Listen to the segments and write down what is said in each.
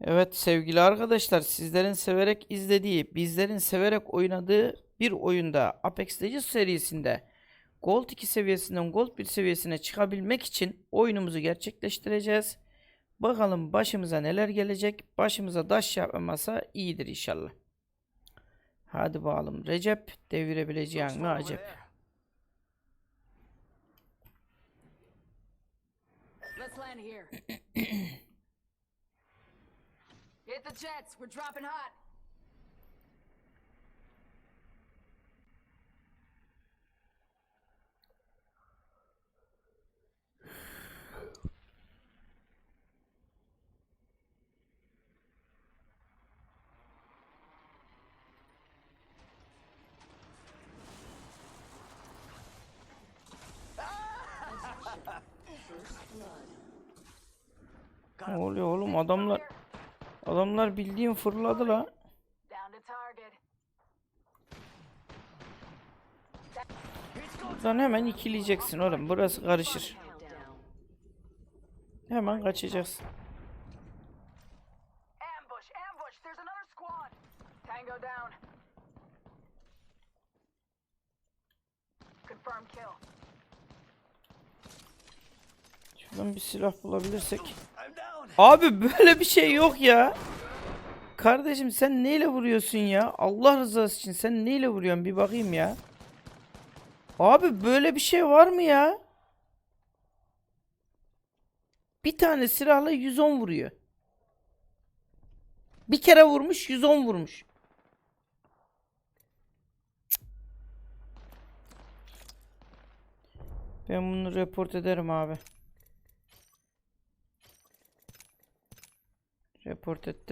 Evet sevgili arkadaşlar sizlerin severek izlediği, bizlerin severek oynadığı bir oyunda Apex Legends serisinde Gold 2 seviyesinden Gold 1 seviyesine çıkabilmek için oyunumuzu gerçekleştireceğiz. Bakalım başımıza neler gelecek. Başımıza taş yapmasa iyidir inşallah. Hadi bakalım Recep devirebileceğin mi acep? Let's here. Hit the jets. We're dropping hot. Ne oluyor oğlum adamlar adamlar bildiğin fırladı la. Buradan hemen ikileyeceksin oğlum. Burası karışır. Hemen kaçacaksın. Şuradan bir silah bulabilirsek. Abi böyle bir şey yok ya. Kardeşim sen neyle vuruyorsun ya? Allah rızası için sen neyle vuruyorsun bir bakayım ya. Abi böyle bir şey var mı ya? Bir tane silahla 110 vuruyor. Bir kere vurmuş 110 vurmuş. Ben bunu report ederim abi. Grab it.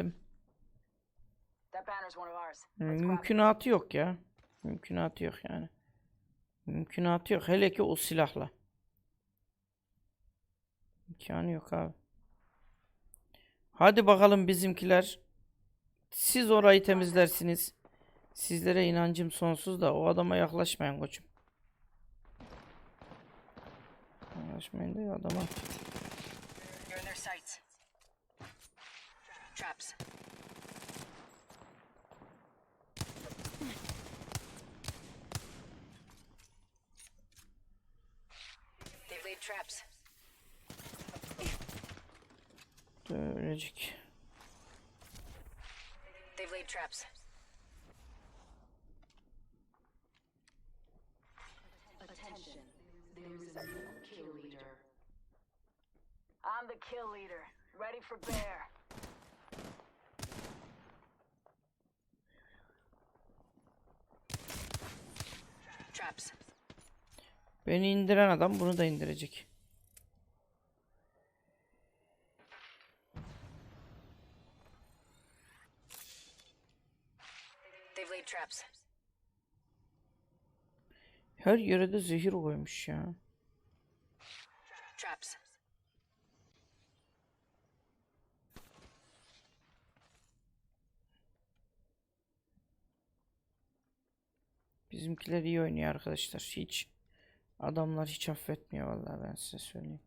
Mümkünatı yok ya. Mümkünatı yok yani. Mümkünatı yok. Hele ki o silahla. İmkanı yok abi. Hadi bakalım bizimkiler. Siz orayı temizlersiniz. Sizlere inancım sonsuz da o adama yaklaşmayın koçum. Yaklaşmayın da adama. Traps. They've laid traps. Ölecek. They've laid traps. Attention. There is a new kill leader. I'm the kill leader. Ready for bear. Beni indiren adam bunu da indirecek. Her yere de zehir koymuş ya. Traps. Bizimkiler iyi oynuyor arkadaşlar. Hiç adamlar hiç affetmiyor vallahi ben size söyleyeyim.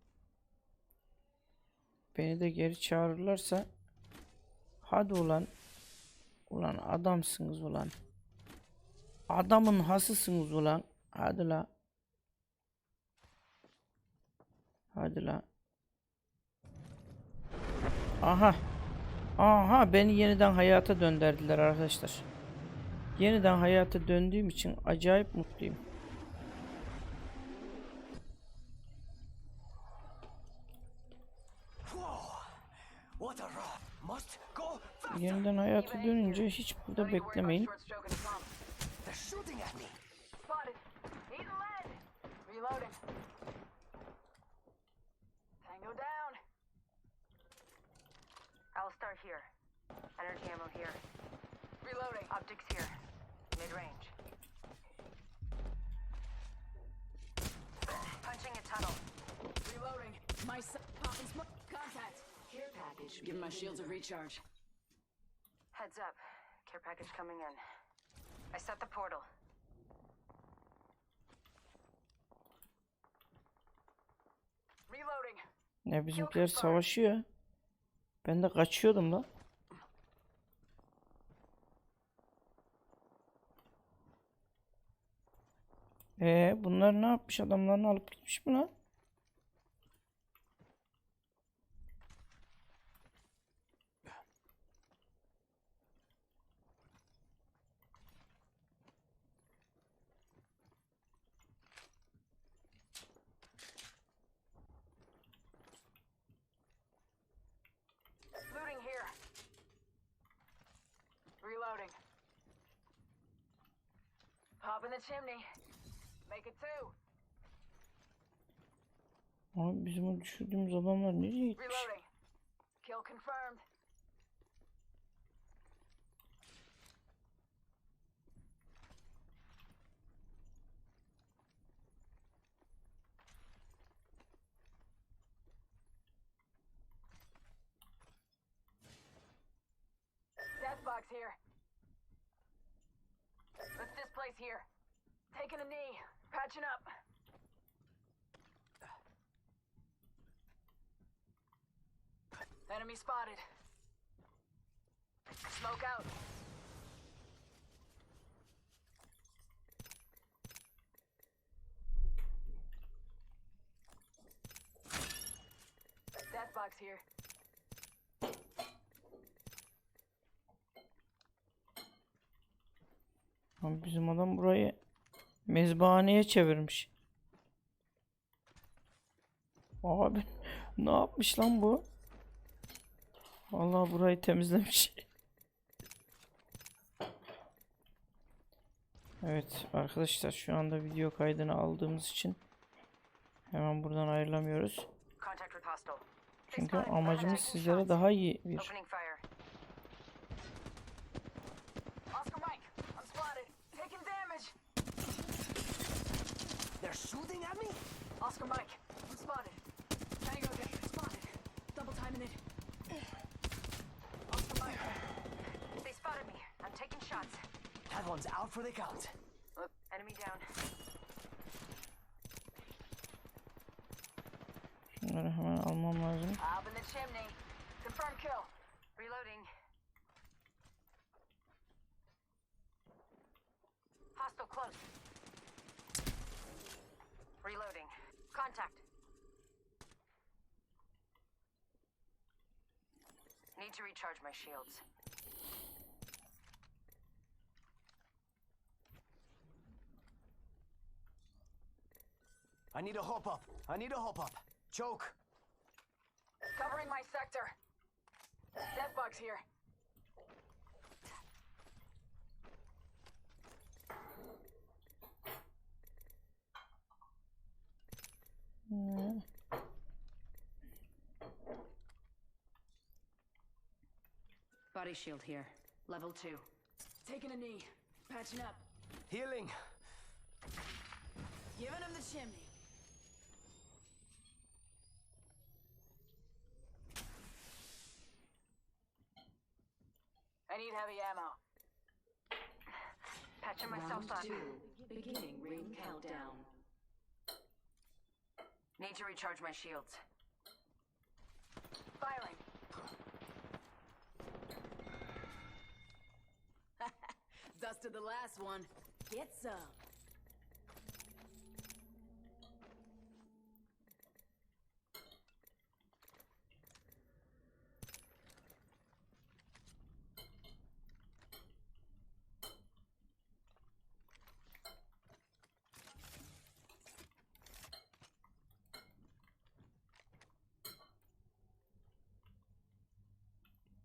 Beni de geri çağırırlarsa hadi ulan ulan adamsınız ulan. Adamın hasısınız ulan. Hadi la. Hadi la. Aha. Aha beni yeniden hayata döndürdüler arkadaşlar. Yeniden hayata döndüğüm için acayip mutluyum. Yeniden hayata dönünce hiç burada beklemeyin. I'll start here. Energy ammo here. Reloading. Optics here. Mid range. Punching a tunnel. Reloading. My s- popping smoke. Contact. Care package. Give my shields a recharge. Heads up. Care package coming in. I set the portal. Reloading. Ne bizimkiler savaşıyor. Ben de kaçıyordum lan. Bunlar ne yapmış? Adamlarını alıp gitmiş mi lan? Chimney. Make it two. Abi bizim o düşürdüğümüz adamlar nereye gitmiş? Reloading. Kill confirmed. Death box here. Let's displace here. Taking a knee. Patching up. Enemy spotted. Smoke out. Death box here. Bizim adam mezbahaneye çevirmiş. Abi ne yapmış lan bu? Vallahi burayı temizlemiş. Evet arkadaşlar şu anda video kaydını aldığımız için hemen buradan ayrılamıyoruz. Çünkü amacımız sizlere daha iyi bir shooting at me? Oscar Mike, I'm spotted. Tango Day, spotted. Double timing it. Oscar Mike. They spotted me. I'm taking shots. That one's out for the count. Look, enemy down. Şunları hemen almam lazım. Up in the chimney. Confirm kill. Reloading. Hostile close. Reloading. Contact. Need to recharge my shields. I need a hop up. I need a hop up. Choke. Covering my sector. Death box here. Body shield here. Level two. Taking a knee. Patching up. Healing. Giving him the chimney. I need heavy ammo. Patching myself Round up. two. Beginning ring countdown. Need to recharge my shields. Firing. Dusted the last one. Get some.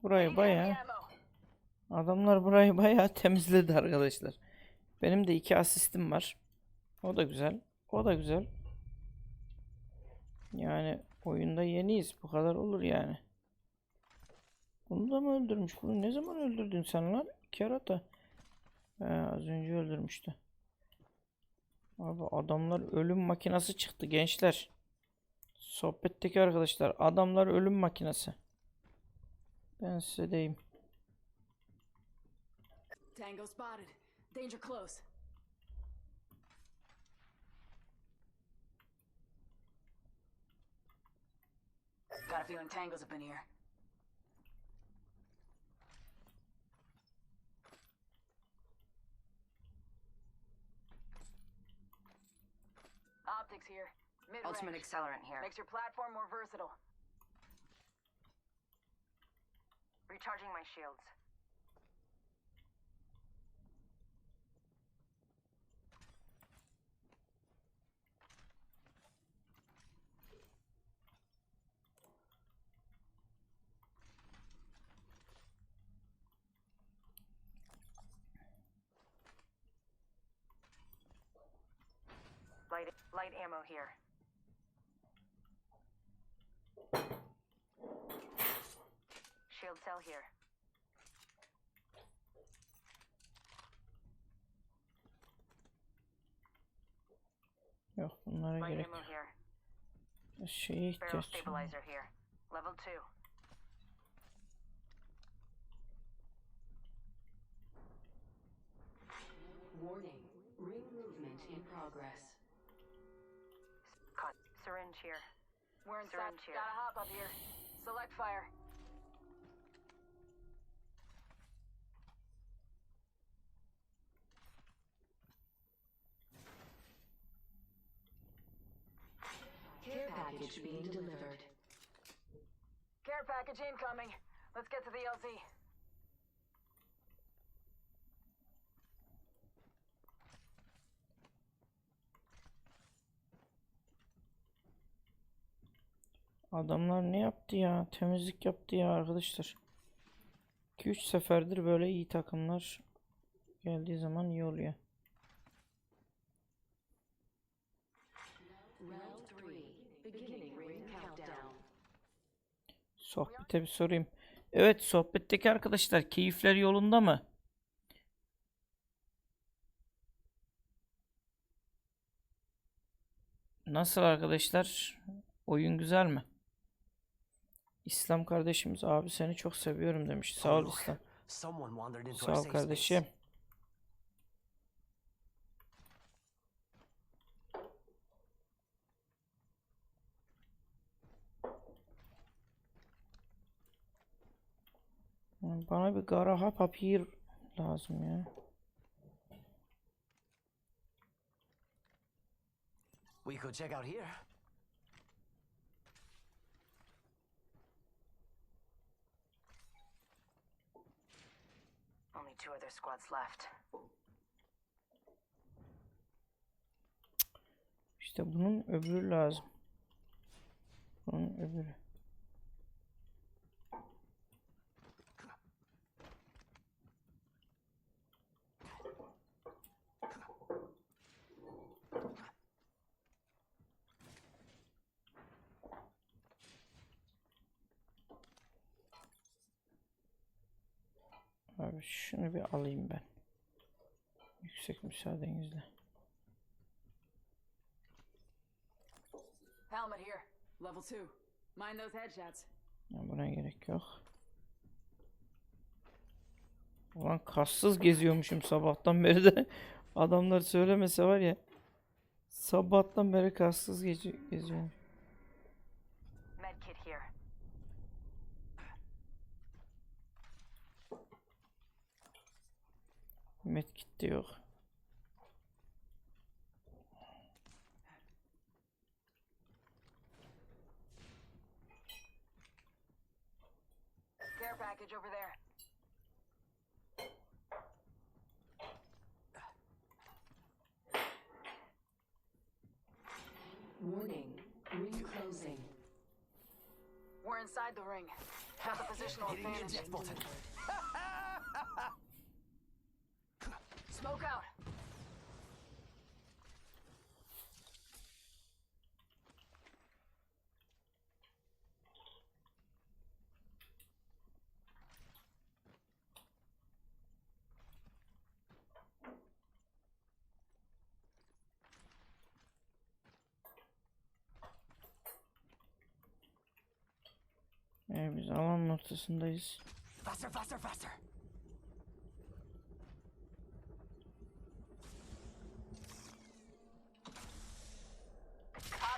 Burayı Need bayağı. Adamlar burayı bayağı temizledi arkadaşlar. Benim de iki asistim var. O da güzel. O da güzel. Yani oyunda yeniyiz. Bu kadar olur yani. Bunu da mı öldürmüş? Bunu ne zaman öldürdün sen lan? Kerata. He, az önce öldürmüştü. Abi adamlar ölüm makinası çıktı gençler. Sohbetteki arkadaşlar adamlar ölüm makinası. Ben size diyeyim. Tango spotted. Danger close. Got a feeling tangles up in here. Optics here. Mid Ultimate accelerant here. Makes your platform more versatile. Recharging my shields. Light, light ammo here. Shield cell here. Yok bunlara Light gerek ammo yok. here. Şeye Barrel ihtiyaç stabilizer here. Level 2. Warning. Ring movement in progress. Cut. Syringe here. We're inside. Syringe here. Gotta hop up here. Select fire. Care package being delivered. Care package incoming. Let's get to the LZ. Adamlar ne yaptı ya? Temizlik yaptı ya arkadaşlar. 2-3 seferdir böyle iyi takımlar geldiği zaman iyi oluyor. Round 3. Beginning ring countdown. Sohbete bir sorayım. Evet sohbetteki arkadaşlar keyifler yolunda mı? Nasıl arkadaşlar? Oyun güzel mi? İslam kardeşimiz abi seni çok seviyorum demiş. Sağ ol. İslam. Sağ ol kardeşim. Bana bir garaha papir lazım ya. We could check out here. Two other squads left. İşte bunun öbürü lazım. Bunun öbürü. Abi şunu bir alayım ben. Yüksek müsaadenizle. Helmet here. Level 2. Mind those headshots. Ya buna gerek yok. Ulan kassız geziyormuşum sabahtan beri de. Adamlar söylemese var ya. Sabahtan beri kassız gezi- geziyorum. Medkit de yok. Care package over there. Warning. Ring closing. We're inside the ring. Got the positional Hitting the advantage. eject button. Tamam biz alan noktasındayız. Faster, faster, faster.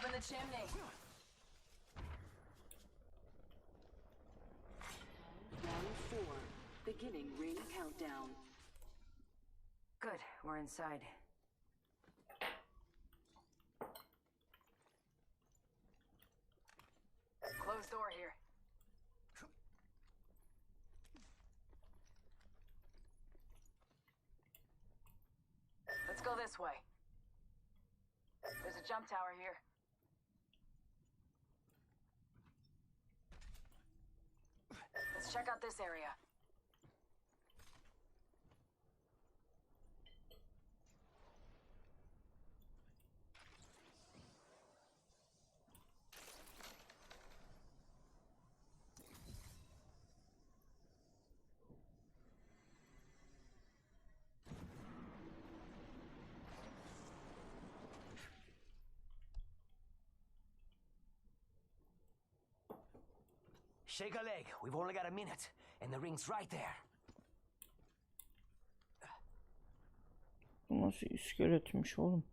In the chimney. Round four. Beginning ring countdown. Good, we're inside. Jump tower here. Let's check out this area. Shake a leg. We've only got a minute, and the ring's right there. Bu nasıl iskeletmiş oğlum?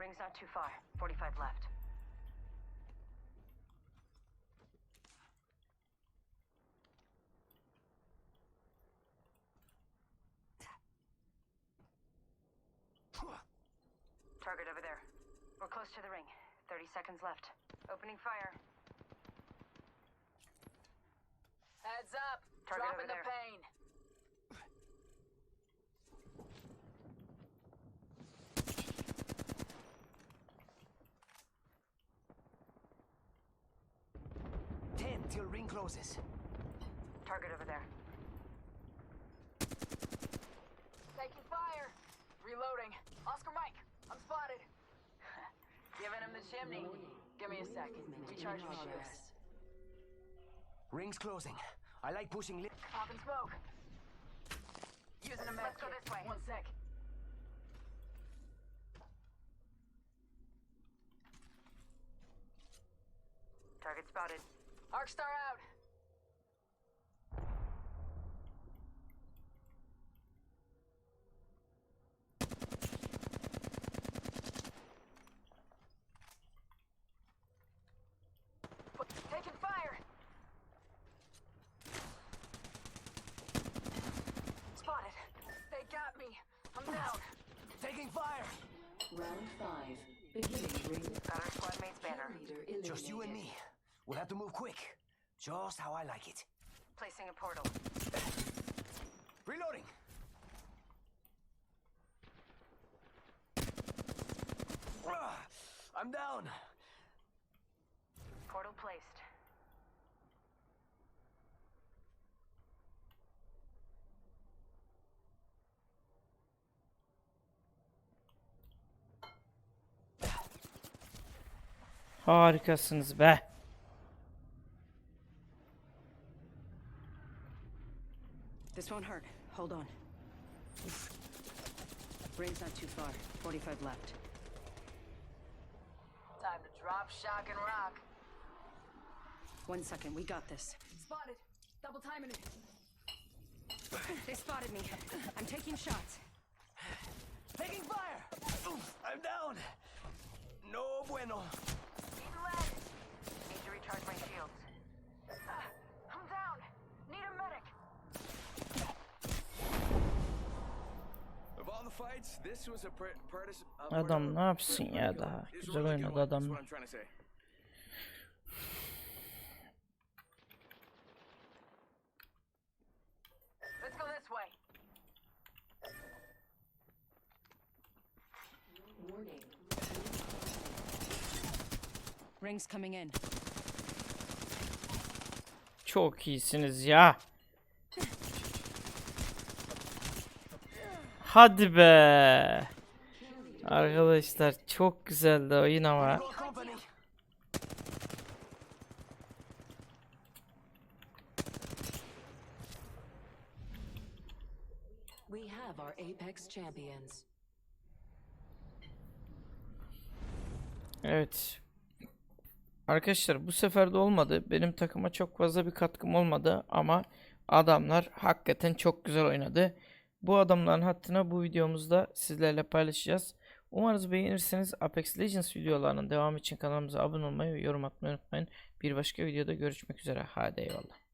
Ring's not too far. 45 left. Target over there. We're close to the ring. 30 seconds left. Opening fire. Heads up. Target over Dropping the there. pain. Ten till ring closes. Target over there. Taking fire. Reloading. Oscar Mike, I'm spotted. Giving him the chimney. Give me a sec. Recharge my shields. Ring's closing. I like pushing li- and smoke. Using a med Let's go this way. One sec. Target spotted. Arcstar out. Taking fire. Spotted. They got me. I'm down. Taking fire! Round five. Beginning ring. Got our squad mate's banner. Leader eliminated. Just you and me. We'll have to move quick. Just how I like it. Placing a portal. Reloading! Ah, I'm down. Portal placed. Harikasınız be. This won't hurt. Hold on. Brain's not too far. 45 left. Time to drop, shock, and rock. One second. We got this. Spotted. Double timing it. They spotted me. I'm taking shots. Taking fire! Oof, I'm down. No bueno. Adam ne yapsın ya daha? Güzel oynadı adam. Çok iyisiniz ya. Hadi be. Arkadaşlar çok güzeldi oyun ama. We have our Apex champions. Evet. Arkadaşlar bu sefer de olmadı. Benim takıma çok fazla bir katkım olmadı ama adamlar hakikaten çok güzel oynadı. Bu adamların hattına bu videomuzda sizlerle paylaşacağız. Umarız beğenirseniz Apex Legends videolarının devamı için kanalımıza abone olmayı ve yorum atmayı unutmayın. Bir başka videoda görüşmek üzere. Hadi eyvallah.